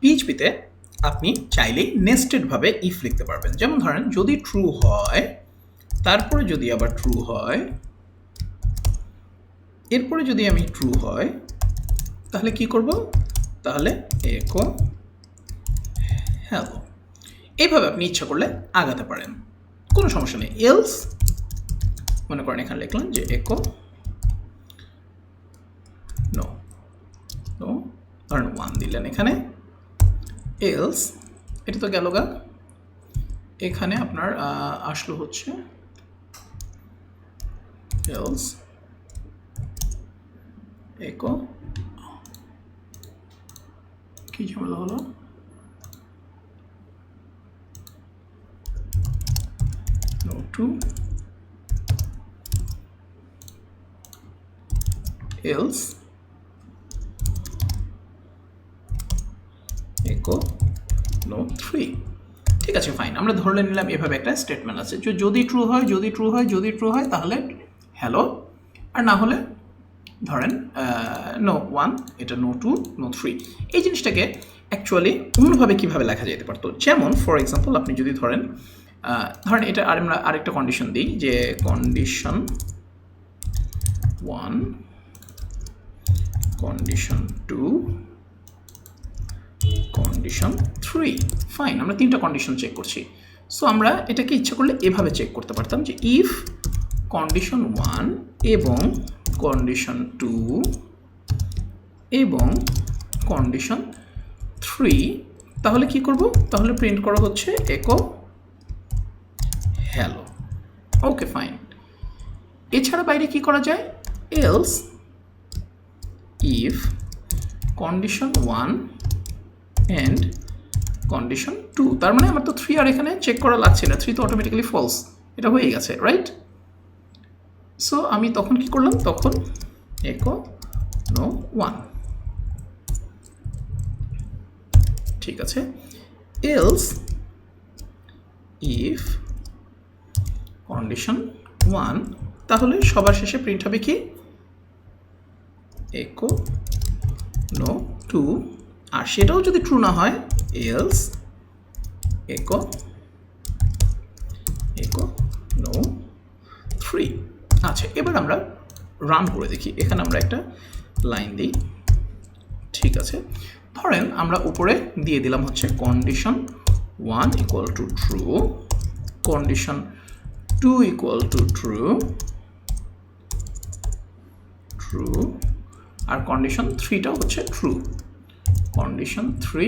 পিএইচপিতে আপনি চাইলেই নেস্টেডভাবে ইফ লিখতে পারবেন। যেমন ধরেন, যদি ট্রু হয়, তারপরে যদি আবার ট্রু হয়, এরপরে যদি আমি ট্রু হয়, তাহলে কি করব? তাহলে একো হ্যালো এইভাবে আপনি ইচ্ছা করলে আগাতে পারেন। কোনো সমস্যা নেই। এলস মনে করেন এখানে লিখলাম যে একো নো নো ধরেন ওয়ান দিলেন এখানে। এলস এটা তো গেল গা। এখানে আপনার আসলো হচ্ছে। এলস একো কি ঝামেলা হলো? টু else echo 3 ঠিক আছে ফাইন আমরা ধরে নিলাম, এভাবে একটা স্টেটমেন্ট আছে। যে যদি ট্রু হয়, যদি ট্রু হয়, যদি ট্রু হয়, তাহলে হ্যালো আর না হলে, ধরেন নো ওয়ান এটা নো টু নো থ্রি এই জিনিসটাকে অ্যাকচুয়ালি অন্যভাবে কীভাবে লেখা যেতে পারতো? যেমন ফর এক্সাম্পল আপনি যদি ধরেন ধরেন এটা আর আমরা আরেকটা কন্ডিশন দিই, যে condition one condition two condition three fine আমরা তিনটা কন্ডিশন চেক করছি। সো আমরা এটাকে ইচ্ছা করলে এভাবে চেক করতে পারতাম যে ইফ কন্ডিশন ওয়ান এবং কন্ডিশন টু এবং কন্ডিশন থ্রি তাহলে কি করব? তাহলে প্রিন্ট করা হচ্ছে একো হ্যালো ওকে ফাইন এছাড়া বাইরে কি করা যায়? Else if condition one and condition two তার মানে আমার তো থ্রি আর এখানে চেক করা লাগছে না। থ্রি তো অটোমেটিক্যালি ফলস এটা হয়ে গেছে রাইট সো আমি তখন কি করলাম? তখন একো নো ওয়ান ঠিক আছে। এলস ইফ কন্ডিশন ওয়ান তাহলে সবার শেষে প্রিন্ট হবে কি? একো নো টু আর সেটাও যদি ট্রু না হয় এলস একো একো নো থ্রি আচ্ছা এবার আমরা রান করে দেখি। এখানে আমরা একটা লাইন দিই। ঠিক আছে। ধরেন আমরা উপরে দিয়ে দিলাম হচ্ছে condition one equal to true condition two equal to true true R condition থ্রিটা হচ্ছে ট্রু কন্ডিশন থ্রি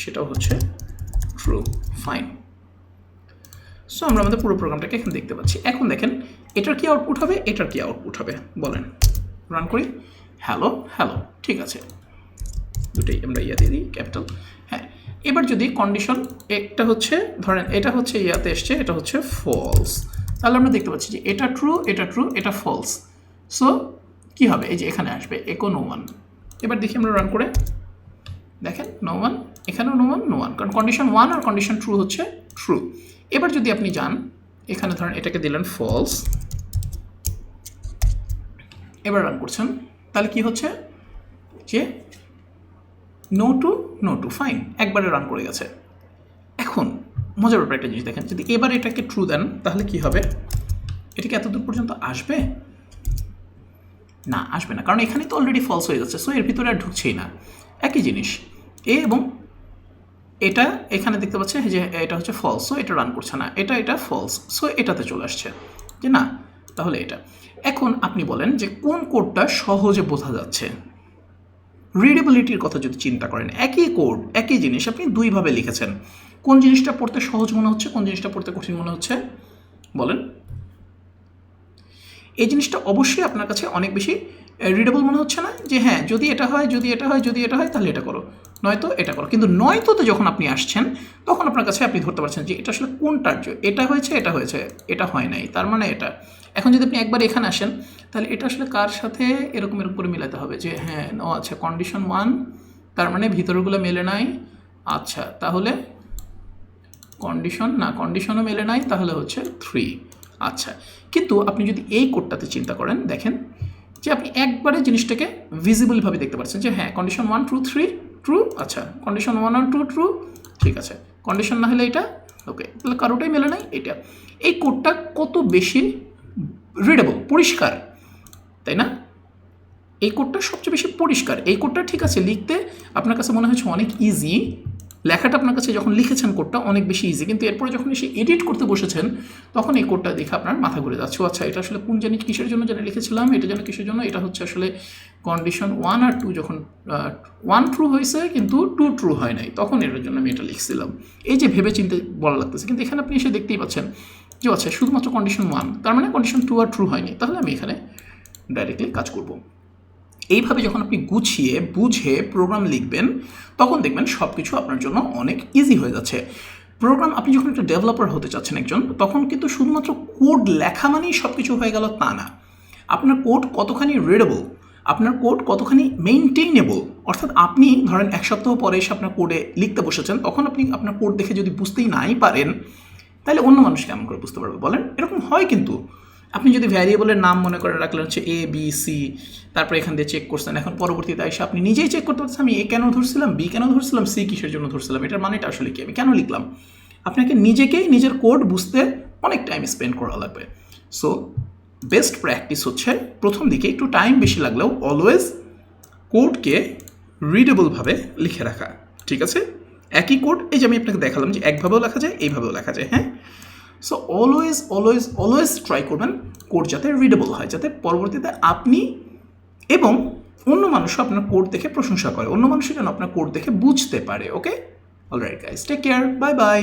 সেটাও হচ্ছে ট্রু ফাইন সো আমরা আমাদের পুরো প্রোগ্রামটাকে এখানে দেখতে পাচ্ছি। এখন দেখেন, এটার কি আউটপুট হবে? এটার কি আউটপুট হবে? বলেন। রান করি। হ্যালো হ্যালো ঠিক আছে। দুটোই আমরা ইয়া দিয়ে দিই ক্যাপিটাল হ্যাঁ এবার যদি কন্ডিশন একটা হচ্ছে, ধরেন এটা হচ্ছে ইয়াতে এসছে, এটা হচ্ছে ফলস তাহলে আমরা দেখতে পাচ্ছি যে এটা ট্রু এটা ট্রু এটা ফলস সো কি হবে? এই যে এখানে আসবে একো নো ওয়ান এবার দেখি আমরা রান করে, দেখেন নো ওয়ান এখানেও নো ওয়ান নো ওয়ান কারণ কন্ডিশন ওয়ান আর কন্ডিশন ট্রু হচ্ছে ট্রু এবার যদি আপনি যান, এখানে ধরেন এটাকে দিলেন ফলস এবার রান করছেন, তাহলে কি হচ্ছে? যে no two no two fine একবারে রান করে গেছে। এখন, মজার ব্যাপার একটা জিনিস দেখেন, যদি এবার এটাকে ট্রু দেন, তাহলে কি হবে? এটা কি এত দূর পর্যন্ত আসবে? না আসবে না, কারণ এখানে তো অলরেডি ফলস হয়ে যাচ্ছে সো এর ভিতরে আর ঢুকছেই না। একই জিনিস এ এবং এটা এখানে দেখতে পাচ্ছে যে এটা হচ্ছে ফলস সো এটা রান করছে না। এটা এটা ফলস সো এটাতে চলে আসছে। যে না, তাহলে এটা। এখন আপনি বলেন যে কোন কোডটা সহজে বোঝা যাচ্ছে? রিডেবিলিটির কথা যদি চিন্তা করেন, একই কোড, একই জিনিস আপনি দুইভাবে লিখেছেন। কোন জিনিসটা পড়তে সহজ মনে হচ্ছে, কোন জিনিসটা পড়তে কঠিন মনে হচ্ছে? বলেন। এই জিনিসটা অবশ্যই আপনার কাছে অনেক বেশি রিডেবল মনে হচ্ছে না? যে হ্যাঁ যদি এটা হয়, যদি এটা হয়, যদি এটা হয়, তাহলে এটা করো। নয়তো এটা করো। কিন্তু নয়তোতে যখন আপনি আসছেন, তখন আপনার কাছে আপনি ধরতে পারছেন যে এটা আসলে কোনটার জন্য এটা হয়েছে এটা হয়েছে, এটা হয় নাই, তার মানে এটা। এখন যদি আপনি একবার এখানে আসেন, তাহলে এটা আসলে কার সাথে এরকম এরকম করে মিলাতে হবে? যে হ্যাঁ ও আচ্ছা কন্ডিশন ওয়ান তার মানে ভিতরগুলো মেলে নাই আচ্ছা তাহলে কন্ডিশন না কন্ডিশনও মেলে নাই, তাহলে হচ্ছে থ্রি আচ্ছা। কিন্তু আপনি যদি এই কোডটাতে চিন্তা করেন, দেখেন যে আপনি একবারে জিনিসটাকে ভিজিবলভাবে দেখতে পাচ্ছেন যে হ্যাঁ condition one two three true আচ্ছা কন্ডিশন ওয়ান আর টু ট্রু ঠিক আছে কন্ডিশন না হলে এটা ওকে তাহলে কারোটাই মেলে নাই, এটা। এই কোডটা কত বেশি রিডেবল পরিষ্কার, তাই না? এই কোডটা সবচেয়ে বেশি পরিষ্কার। এই কোডটা ঠিক আছে, লিখতে আপনার কাছে মনে হচ্ছে অনেক ইজি লেখাটা আপনার কাছে যখন লিখেছেন কোডটা অনেক বেশি ইজি কিন্তু এরপরে যখন এসে এডিট করতে বসেছেন, তখন এই কোডটা দেখে আপনার মাথা ঘুরে যাচ্ছে। আচ্ছা এটা আসলে কোন জানি কিসের জন্য যেটা লিখেছিলাম, এটা যেন কিসের জন্য, এটা হচ্ছে আসলে কন্ডিশন ওয়ান আর টু যখন ওয়ান ট্রু হয়েছে, কিন্তু টু ট্রু হয় নাই। তখন এটার জন্য আমি এটা লিখছিলাম। এই যে ভেবে চিন্তে বলা লাগতেছে, কিন্তু এখানে আপনি এসে দেখতেই পাচ্ছেন যে আচ্ছা শুধুমাত্র কন্ডিশন ওয়ান তার মানে কন্ডিশন টু আর ট্রু হয়নি। তাহলে আমি এখানে ডাইরেক্টলি কাজ করব। এইভাবে যখন আপনি গুছিয়ে, বুঝে প্রোগ্রাম লিখবেন, তখন দেখবেন সব কিছু আপনার জন্য অনেক ইজি হয়ে যাচ্ছে। প্রোগ্রাম আপনি যখন একটা ডেভেলপার হতে চাচ্ছেন একজন, তখন কিন্তু শুধুমাত্র কোড লেখা মানেই সব কিছু হয়ে গেল তা না। আপনার কোড কতখানি রিডেবল আপনার কোড কতখানি মেনটেইনেবল অর্থাৎ আপনি ধরেন এক সপ্তাহ পরে এসে আপনার কোডে লিখতে বসেছেন, তখন আপনি আপনার কোড দেখে যদি বুঝতেই নাই পারেন, তাহলে অন্য মানুষ কেমন করে বুঝতে পারবে বলেন? এরকম হয় কিন্তু। আপনি যদি ভ্যারিয়েবলের নাম মনে করে রাখলেন হচ্ছে এ বি সি তারপরে এখান দিয়ে চেক করছেন, এখন পরবর্তীতে এসে আপনি নিজেই চেক করতে পারছেন আমি এ কেন ধরছিলাম বি কেন ধরছিলাম সি কিসের জন্য ধরছিলাম, এটার মানেটা আসলে কি, আমি কেন লিখলাম? আপনাকে নিজেকেই নিজের কোড বুঝতে অনেক টাইম স্পেন্ড করা লাগবে। সো বেস্ট প্র্যাকটিস হচ্ছে প্রথম দিকে একটু টাইম বেশি লাগলেও অলওয়েজ কোডকে রিডেবলভাবে লিখে রাখা, ঠিক আছে? একই কোড এই যে আমি আপনাকে দেখালাম যে একভাবেও লেখা যায়, এইভাবেও লেখা যায় হ্যাঁ? So always always always try করবেন কোড যাতে রিডেবল হয়, যাতে পরবর্তীতে আপনি এবং অন্য মানুষও আপনার কোড দেখে প্রশংসা করে, অন্য মানুষও যেন আপনার কোড দেখে বুঝতে পারে okay alright guys take care bye bye